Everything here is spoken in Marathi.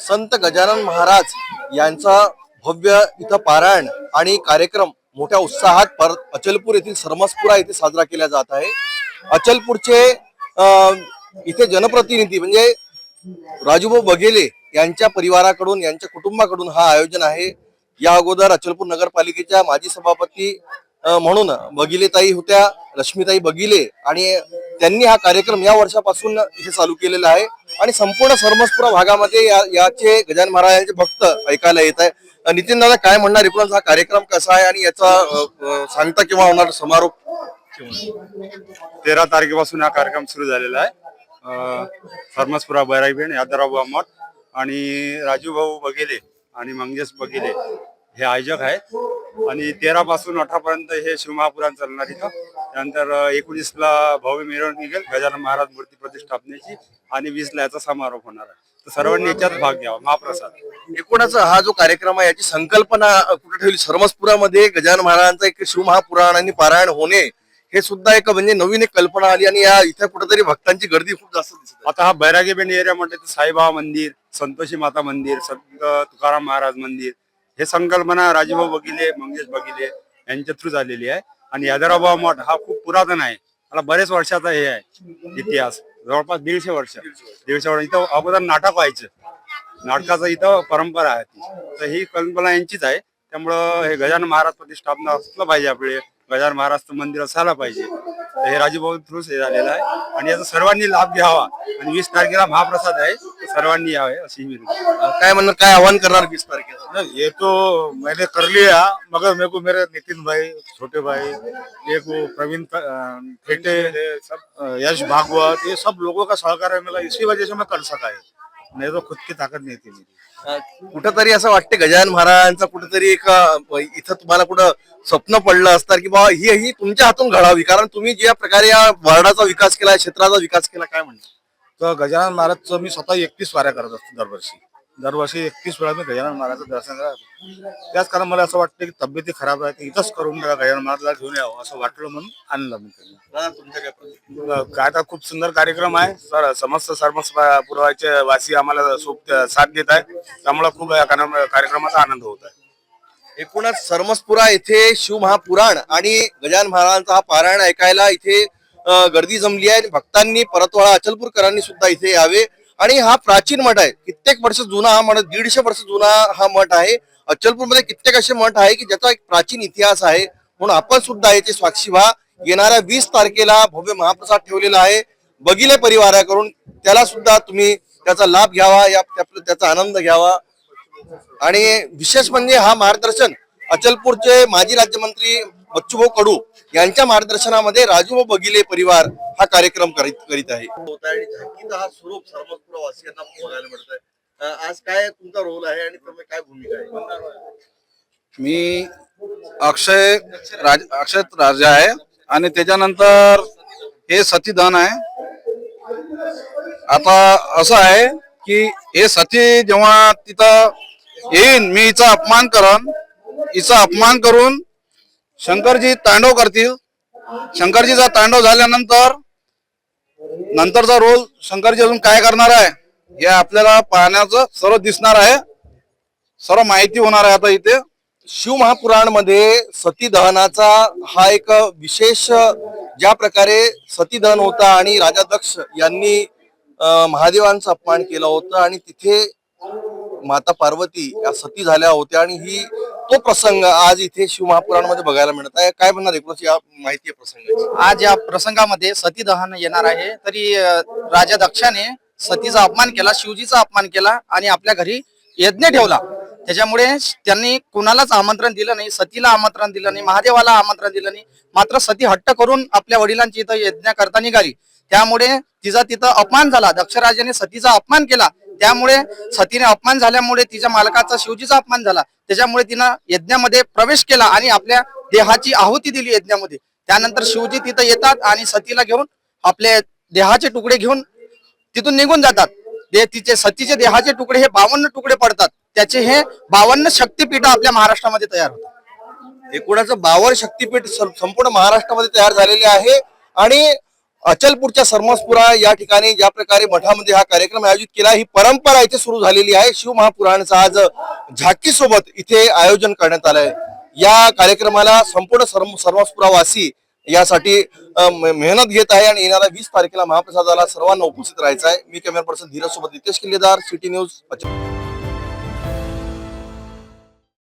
संत गजानन महाराज यांचा भव्य इथं पारायण आणि कार्यक्रम मोठ्या उत्साहात पर अचलपूर येथील सरमसपुरा येथे साजरा केला जात आहे. अचलपूरचे इथे जनप्रतिनिधी म्हणजे राजूभाऊ बघेले यांच्या परिवाराकडून यांच्या कुटुंबाकडून हा आयोजन आहे. या अगोदर अचलपूर नगरपालिकेच्या माजी सभापती म्हणून बगिलेताई होत्या रश्मीताई बगिले आणि त्यांनी हा कार्यक्रम या वर्षापासून इथे चालू केलेला आहे. आणि संपूर्ण सरमसपुरा भागामध्ये या याचे गजानन महाराजांचे भक्त ऐकायला येत आहे. नितीन दादा काय म्हणणार? एकूणच हा कार्यक्रम कसा आहे आणि याचा सांगता किंवा होणार समारोप? तेरा तारखेपासून हा कार्यक्रम सुरू झालेला आहे. अं, फर्मसपुरा बैराईबेन यादवराव मठ आणि राजू भाऊ बघेले आणि मंगेश बघेले हे आयोजक आहेत. आणि तेरा पासून अठरा पर्यंत हे शिवमहापुराण चालणार इथं. त्यानंतर एकोणीस ला भव्य मिरवणूक निघेल. गजानन महाराज मूर्ती प्रतिष्ठापनेची आणि वीस ला याचा समारोप होणार आहे. तर सर्वांनी याच्यात भाग घ्यावा. महाप्रसाद. एकूणच हा जो कार्यक्रम आहे याची संकल्पना कुठे ठेवली? सरमसपुरामध्ये गजानन महाराजांचा एक शिवमहापुराण आणि पारायण होणे हे सुद्धा एक म्हणजे नवीन एक कल्पना आली आणि या इथे कुठेतरी भक्तांची गर्दी खूप जास्त दिसत. आता हा बैरागीबेंड एरिया म्हटलं तर साईबाबा मंदिर संतोषी माता मंदिर संत तुकाराम महाराज मंदिर हे संकल्पना राजूभाऊ बघिले मंगेश बघिले यांच्या थ्रू झालेली आहे. आणि यादवराव मठ हा खूप पुरातन आहे. मला बरेच वर्षाचा हे आहे इतिहास. जवळपास दीडशे वर्ष. दीडशे वर्ष. इथं अगोदर नाटक व्हायचं. नाटकाचं इथं परंपरा आहे ती. तर ही कल्पना यांचीच आहे. त्यामुळं हे गजानन महाराज प्रतिष्ठापना असलं पाहिजे आपले. गजानन महाराजचं मंदिर असायला पाहिजे. हे राजूभाऊ थ्रूच हे झालेलं आहे. आणि याचा सर्वांनी लाभ घ्यावा. आणि वीस तारखेला महाप्रसाद आहे. सर्वांनी यावे अशी विनंती. अ, काय म्हणणार काय आव्हान करणार वीस तारखेला? नहीं, ये तो मैंने कर लिया मगर मेरे को मेरे नितिन भाई छोटे भाई एक वो प्रवीण अ, फेटे सब अ, यश भागवत ये सब लोगों का सहकार मिला इसी वजह से मैं कर सका है। नहीं तो खुद की ताकत नहीं थी मेरी। अ, कुठंतरी असं वाटते गजानन महाराजांचा कुठेतरी एक अ, इथं तुम्हाला कुठं स्वप्न पडलं असतं की बाबा ही ही तुमच्या हातून घडावी कारण तुम्ही ज्या प्रकारे या वार्डाचा विकास केला क्षेत्राचा विकास केला काय म्हणणार तर गजानन महाराजचं मी स्वतः एकतीस वाऱ्या करत असतो दरवर्षी. दरवर्षी एकतीस वेळा मी गजानन महाराजचं दर्शन करतो त्याच कारण मला असं वाटतं की तब्येती खराब आहे तर इथंच करून टाका, गजानन महाराजला घेऊन यावं असं वाटलं म्हणून आणलं मी काय आता खूप सुंदर कार्यक्रम आहे. सर समस्त सर्वच पुरवायचे वासी आम्हाला सोप साथ देत आहे. त्यामुळे खूप या कार्यक्रमाचा आनंद होत आहे. एकूणच सरमसपुरा येथे शिवमहापुराण आणि गजानन महाराजांचा हा पारायण ऐकायला इथे गर्दी जमली आहे. आणि भक्तांनी परतवाडा अचलपूरकरांनी सुद्धा इथे यावे. आणि हा प्राचीन मठ आहे. कित्येक वर्ष जुना हा मठ दीडशे वर्ष जुना हा मठ आहे. अचलपूरमध्ये कित्येक असे मठ आहे की ज्याचा एक प्राचीन इतिहास आहे. म्हणून आपण सुद्धा याचे साक्षी व्हा. येणाऱ्या वीस तारखेला भव्य महाप्रसाद ठेवलेला आहे. बगिले परिवाराकडून. त्याला सुद्धा तुम्ही त्याचा लाभ घ्यावा. या त्याचा आनंद घ्यावा. आणि विशेष म्हणजे हा मार्गदर्शन अचलपूरचे माजी राज्यमंत्री बच्चूभाऊ कडू यांच्या मार्गदर्शनामध्ये राजूभाऊ बगिले परिवार हा कार्यक्रम करीत करीत आहे. हा स्वरूप सर्वत्र वासियांना बघायला मिळत आहे आज काय तुमचा रोल आहे आणि तुम्ही काय भूमिका आहे? मी अक्षय राज अक्षय राजा आहे आणि त्याच्यानंतर हे सतीधन आहे. आता असं आहे की हे सती जेव्हा तिथं येईन मी हिचा अपमान करन हिचा अपमान करून शंकरजी तांडव करतील. शंकरजीचा तांडव झाल्यानंतर नंतरचा रोल शंकरजी अजून काय करणार आहे हे आपल्याला पाहण्याचं सर्व दिसणार आहे. सर्व माहिती होणार आहे आता इथे. शिवमहापुराणमध्ये सती दहनाचा हा एक विशेष ज्या प्रकारे सती दहन होता आणि राजा दक्ष यांनी महादेवांचा अपमान केला होता आणि तिथे माता पार्वती या सती झाल्या होत्या आणि ही तो प्रसंग आज इथे शिवमहापुराणमध्ये बघायला मिळत आहे. काय म्हणणार एकूणच या माहिती आहे आज या प्रसंगामध्ये सती दहन येणार आहे. तरी राजा दक्षाने सतीचा अपमान केला शिवजीचा अपमान केला आणि आपल्या घरी यज्ञ ठेवला. त्याच्यामुळे त्यांनी कुणालाच आमंत्रण दिलं नाही सतीला आमंत्रण दिलं नाही महादेवाला आमंत्रण दिलं नाही. मात्र सती हट्ट करून आपल्या वडिलांची इथं यज्ञ करता निघाली. त्यामुळे तिचा तिथं अपमान झाला. दक्षराजाने सतीचा अपमान केला. त्यामुळे सतीने अपमान झाल्यामुळे तिच्या मालकाचा शिवजीचा अपमान झाला. त्याच्यामुळे तिनं यज्ञामध्ये प्रवेश केला आणि आपल्या देहाची आहुती दिली यज्ञामध्ये. त्यानंतर शिवजी तिथं येतात आणि सतीला घेऊन आपले देहाचे तुकडे घेऊन तिथून निघून जातात. ते तिचे सतीचे देहाचे तुकडे हे बावन्न तुकडे पडतात. त्याचे हे बावन्न शक्तीपीठ आपल्या महाराष्ट्रामध्ये तयार होतात. एकूणाचं बावन शक्तीपीठ संपूर्ण महाराष्ट्रामध्ये तयार झालेले आहे. आणि अचलपूरच्या सरमसपुरा या ठिकाणी ज्या प्रकारे मठामध्ये हा कार्यक्रम आयोजित केला ही परंपरा इथे सुरू झालेली आहे. शिवमहापुराणाचं आज झाकी सोबत इथे आयोजन करण्यात आलंय या कार्यक्रमाला संपूर्ण सर्व यासाठी मेहनत घेत आहे आणि येणाऱ्या वीस तारखेला महाप्रसादाला सर्वांना उपस्थित राहायचं आहे. मी कॅमेरा पर्सन धीरज सोबत नितेश किल्लेदार सिटी न्यूज अचल